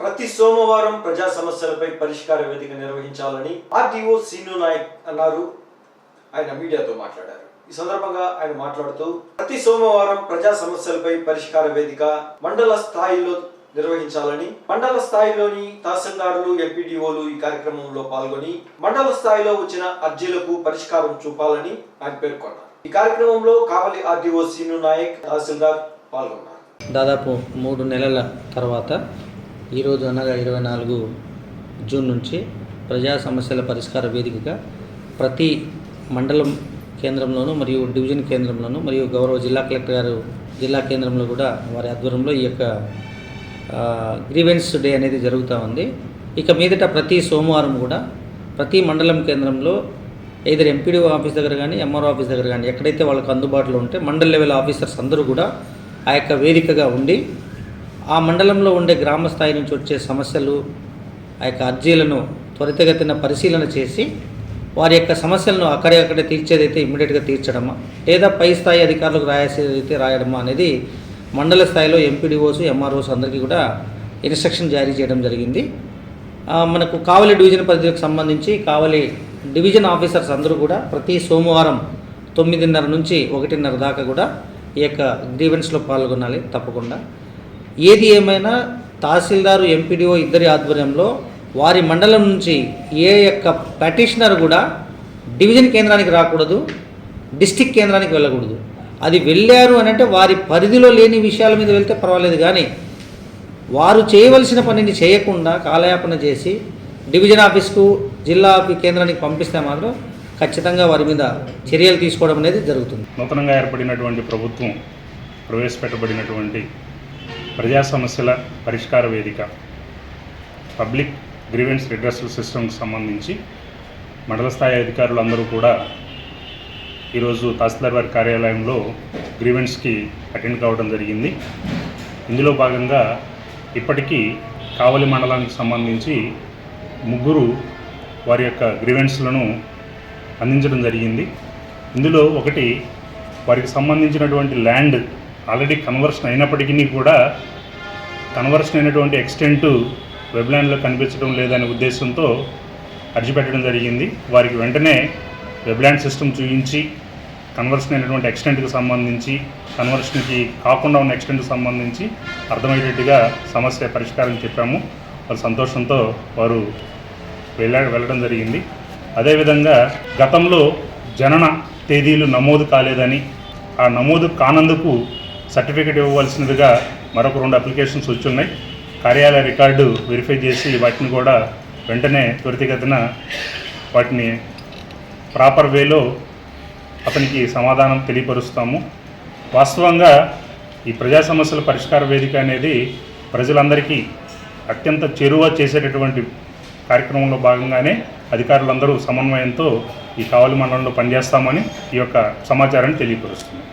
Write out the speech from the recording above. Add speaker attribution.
Speaker 1: ప్రతి సోమవారం ప్రజా సమస్యలపై పరిష్కార వేదిక నిర్వహించాలని ఆర్టీఓ సీను నాయక్ అన్నారు. ఆయన మీడియాతో మాట్లాడారు. ఈ సందర్భంగా ఆయన మాట్లాడుతూ ప్రతి సోమవారం ప్రజా సమస్యలపై పరిష్కార వేదిక మండల స్థాయిలో నిర్వహించాలని మండల స్థాయిలోని తహసీల్దారులు ఎంపీడీఓలు ఈ కార్యక్రమంలో పాల్గొని మండల స్థాయిలో వచ్చిన అర్జీలకు పరిష్కారం చూపాలని ఆయన పేర్కొన్నారు. ఈ కార్యక్రమంలో కావలి ఆర్డీఓ సీను నాయక్ తహసీల్దార్ పాల్గొన్నారు.
Speaker 2: దాదాపు మూడు నెలల తర్వాత ఈరోజు అనగా ఇరవై నాలుగు జూన్ నుంచి ప్రజా సమస్యల పరిష్కార వేదికగా ప్రతి మండలం కేంద్రంలోనూ మరియు డివిజన్ కేంద్రంలోనూ మరియు గౌరవ జిల్లా కలెక్టర్ గారు జిల్లా కేంద్రంలో కూడా వారి ఆధ్వర్యంలో ఈ యొక్క గ్రీవెన్స్ డే అనేది జరుగుతూ ఉంది. ఇక మీదట ప్రతి సోమవారం కూడా ప్రతి మండలం కేంద్రంలో ఇద్దరు ఎంపీడీఓ ఆఫీస్ దగ్గర కానీ ఎంఆర్ఓ ఆఫీస్ దగ్గర కానీ ఎక్కడైతే వాళ్ళకు అందుబాటులో ఉంటే మండల్ లెవెల్ ఆఫీసర్స్ అందరూ కూడా ఆ యొక్క వేదికగా ఉండి ఆ మండలంలో ఉండే గ్రామ స్థాయి నుంచి వచ్చే సమస్యలు ఆ యొక్క అర్జీలను త్వరితగతిన పరిశీలన చేసి వారి యొక్క సమస్యలను అక్కడే అక్కడే తీర్చేదైతే ఇమ్మీడియట్గా తీర్చడమా? లేదా పై స్థాయి అధికారులకు రాయాల్సేదైతే రాయడమా అనేది మండల స్థాయిలో ఎంపీడీఓస్ ఎంఆర్ఓస్ అందరికీ కూడా ఇన్స్ట్రక్షన్ జారీ చేయడం జరిగింది. మనకు కావలి డివిజన్ పరిధికి సంబంధించి కావలి డివిజన్ ఆఫీసర్స్ అందరూ కూడా ప్రతి సోమవారం తొమ్మిదిన్నర నుంచి ఒకటిన్నర దాకా కూడా ఈ యొక్క గ్రీవెన్స్లో పాల్గొనాలి తప్పకుండా. ఏది ఏమైనా తహసీల్దారు ఎంపీడీఓ ఇద్దరి ఆధ్వర్యంలో వారి మండలం నుంచి ఏ యొక్క పెటిషనర్ కూడా డివిజన్ కేంద్రానికి రాకూడదు డిస్టిక్ కేంద్రానికి వెళ్ళకూడదు. అది వెళ్ళారు అని అంటే వారి పరిధిలో లేని విషయాల మీద వెళ్తే పర్వాలేదు కానీ వారు చేయవలసిన పనిని చేయకుండా కాలయాపన చేసి డివిజన్ ఆఫీస్కు జిల్లా ఆఫీ కేంద్రానికి పంపిస్తే మాత్రం ఖచ్చితంగా వారి మీద చర్యలు తీసుకోవడం అనేది జరుగుతుంది.
Speaker 3: నూతనంగా ఏర్పడినటువంటి ప్రభుత్వం ప్రవేశపెట్టబడినటువంటి ప్రజా సమస్యల పరిష్కార వేదిక పబ్లిక్ గ్రీవెన్స్ రిడ్రసల్ సిస్టమ్కి సంబంధించి మండల స్థాయి అధికారులందరూ కూడా ఈరోజు తహసీల్దార్ వారి కార్యాలయంలో గ్రీవెన్స్కి అటెండ్ కావడం జరిగింది. ఇందులో భాగంగా ఇప్పటికీ కావలి మండలానికి సంబంధించి ముగ్గురు వారి యొక్క గ్రీవెన్స్లను అందించడం జరిగింది. ఇందులో ఒకటి వారికి సంబంధించినటువంటి ల్యాండ్ ఆల్రెడీ కన్వర్షన్ అయినప్పటికీ కూడా కన్వర్షన్ అయినటువంటి ఎక్స్టెంట్ వెబ్ల్యాండ్లో కనిపించడం లేదనే ఉద్దేశంతో అర్జీపెట్టడం జరిగింది. వారికి వెంటనే వెబ్ల్యాండ్ సిస్టమ్ చూపించి కన్వర్షన్ అయినటువంటి ఎక్స్టెంట్కి సంబంధించి కన్వర్షన్కి కాకుండా ఉన్న ఎక్స్టెంట్కి సంబంధించి అర్థమయ్యేటట్టుగా సమస్య పరిష్కారం చెప్పాము. వారి సంతోషంతో వారు వెళ్ళ వెళ్ళడం జరిగింది. అదేవిధంగా గతంలో జనన తేదీలు నమోదు కాలేదని ఆ నమోదు కానందుకు సర్టిఫికేట్ ఇవ్వవలసినదిగా మరొక రెండు అప్లికేషన్స్ వచ్చున్నాయి. కార్యాలయ రికార్డు వెరిఫై చేసి వాటిని కూడా వెంటనే త్వరితగతిన వాటిని ప్రాపర్ వేలో అతనికి సమాధానం తెలియపరుస్తాము. వాస్తవంగా ఈ ప్రజా సమస్యల పరిష్కార వేదిక అనేది ప్రజలందరికీ అత్యంత చేరువ చేసేటటువంటి కార్యక్రమంలో భాగంగానే అధికారులందరూ సమన్వయంతో ఈ కావలి మండలంలో పనిచేస్తామని ఈ యొక్క సమాచారాన్ని తెలియపరుస్తుంది